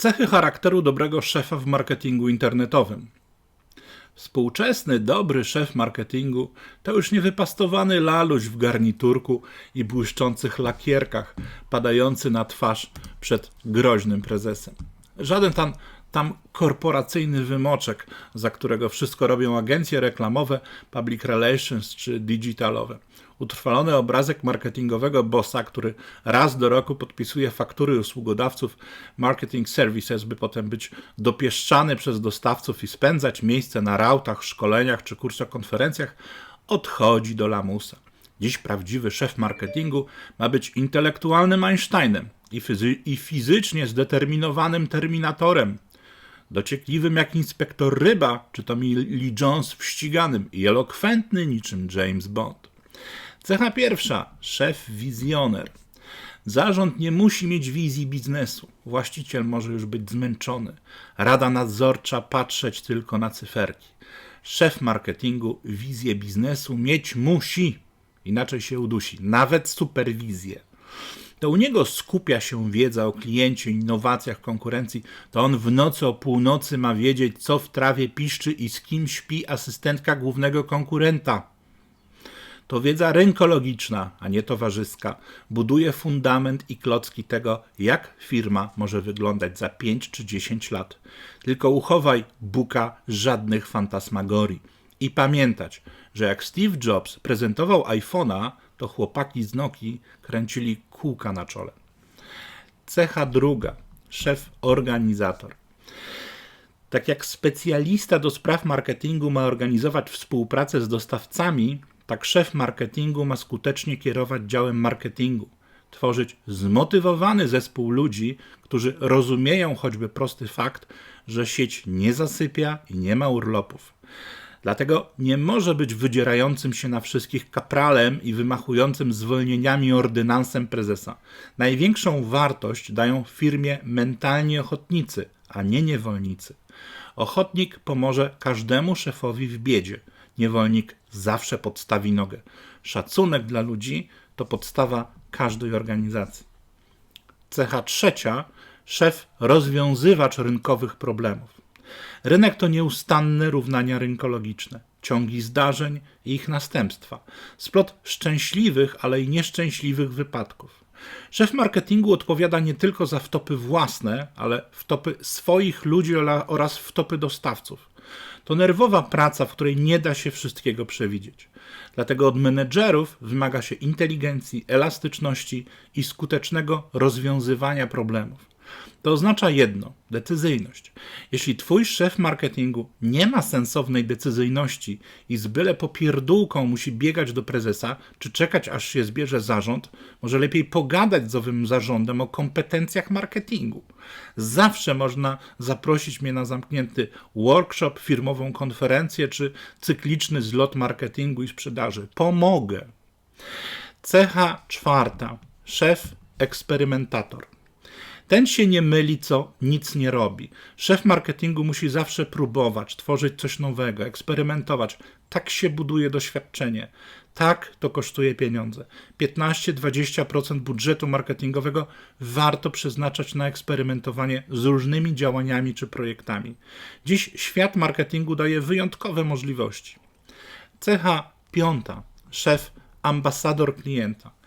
Cechy charakteru dobrego szefa w marketingu internetowym. Współczesny, dobry szef marketingu to już niewypastowany laluś w garniturku i błyszczących lakierkach, padający na twarz przed groźnym prezesem. Żaden tam, tam korporacyjny wymoczek, za którego wszystko robią agencje reklamowe, public relations czy digitalowe utrwalony obrazek marketingowego bossa, który raz do roku podpisuje faktury usługodawców marketing services, by potem być dopieszczany przez dostawców i spędzać miejsce na rautach, szkoleniach czy kursokonferencjach, odchodzi do lamusa. Dziś prawdziwy szef marketingu ma być intelektualnym Einsteinem i, fizy- i fizycznie zdeterminowanym terminatorem, dociekliwym jak inspektor ryba, czy to Lee Jones w ściganym i elokwentny niczym James Bond. Cecha pierwsza. Szef wizjoner. Zarząd nie musi mieć wizji biznesu. Właściciel może już być zmęczony. Rada nadzorcza patrzeć tylko na cyferki. Szef marketingu wizję biznesu mieć musi. Inaczej się udusi. Nawet superwizję. To u niego skupia się wiedza o kliencie, innowacjach, konkurencji. To on w nocy o północy ma wiedzieć, co w trawie piszczy i z kim śpi asystentka głównego konkurenta. To wiedza rynkologiczna, a nie towarzyska, buduje fundament i klocki tego, jak firma może wyglądać za 5 czy 10 lat. Tylko uchowaj buka żadnych fantasmagorii. I pamiętać, że jak Steve Jobs prezentował iPhone'a, to chłopaki z Nokii kręcili kółka na czole. Cecha druga. Szef organizator. Tak jak specjalista do spraw marketingu ma organizować współpracę z dostawcami, tak szef marketingu ma skutecznie kierować działem marketingu, tworzyć zmotywowany zespół ludzi, którzy rozumieją choćby prosty fakt, że sieć nie zasypia i nie ma urlopów. Dlatego nie może być wydzierającym się na wszystkich kapralem i wymachującym zwolnieniami ordynansem prezesa. Największą wartość dają firmie mentalni ochotnicy, a nie niewolnicy. Ochotnik pomoże każdemu szefowi w biedzie. Niewolnik zawsze podstawi nogę. Szacunek dla ludzi to podstawa każdej organizacji. Cecha trzecia szef rozwiązywacz rynkowych problemów. Rynek to nieustanne równania rynkologiczne, ciągi zdarzeń i ich następstwa, splot szczęśliwych, ale i nieszczęśliwych wypadków. Szef marketingu odpowiada nie tylko za wtopy własne, ale wtopy swoich ludzi oraz wtopy dostawców. To nerwowa praca, w której nie da się wszystkiego przewidzieć. Dlatego od menedżerów wymaga się inteligencji, elastyczności i skutecznego rozwiązywania problemów. To oznacza jedno decyzyjność. Jeśli twój szef marketingu nie ma sensownej decyzyjności i z byle popierdółką musi biegać do prezesa, czy czekać aż się zbierze zarząd, może lepiej pogadać z owym zarządem o kompetencjach marketingu. Zawsze można zaprosić mnie na zamknięty workshop, firmową konferencję czy cykliczny zlot marketingu i sprzedaży. Pomogę. Cecha czwarta. Szef eksperymentator. Ten się nie myli, co nic nie robi. Szef marketingu musi zawsze próbować, tworzyć coś nowego, eksperymentować. Tak się buduje doświadczenie. Tak to kosztuje pieniądze. 15-20% budżetu marketingowego warto przeznaczać na eksperymentowanie z różnymi działaniami czy projektami. Dziś świat marketingu daje wyjątkowe możliwości. Cecha piąta. Szef ambasador klienta.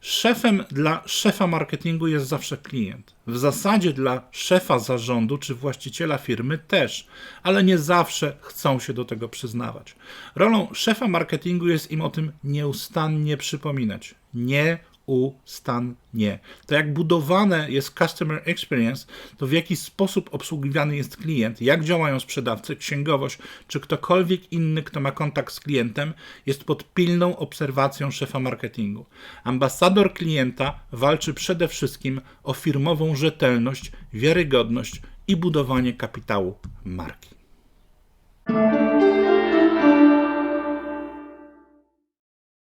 Szefem dla szefa marketingu jest zawsze klient. W zasadzie dla szefa zarządu czy właściciela firmy też, ale nie zawsze chcą się do tego przyznawać. Rolą szefa marketingu jest im o tym nieustannie przypominać. Nie nieustannie. To jak budowane jest customer experience, to w jaki sposób obsługiwany jest klient, jak działają sprzedawcy, księgowość, czy ktokolwiek inny, kto ma kontakt z klientem, jest pod pilną obserwacją szefa marketingu. Ambasador klienta walczy przede wszystkim o firmową rzetelność, wiarygodność i budowanie kapitału marki.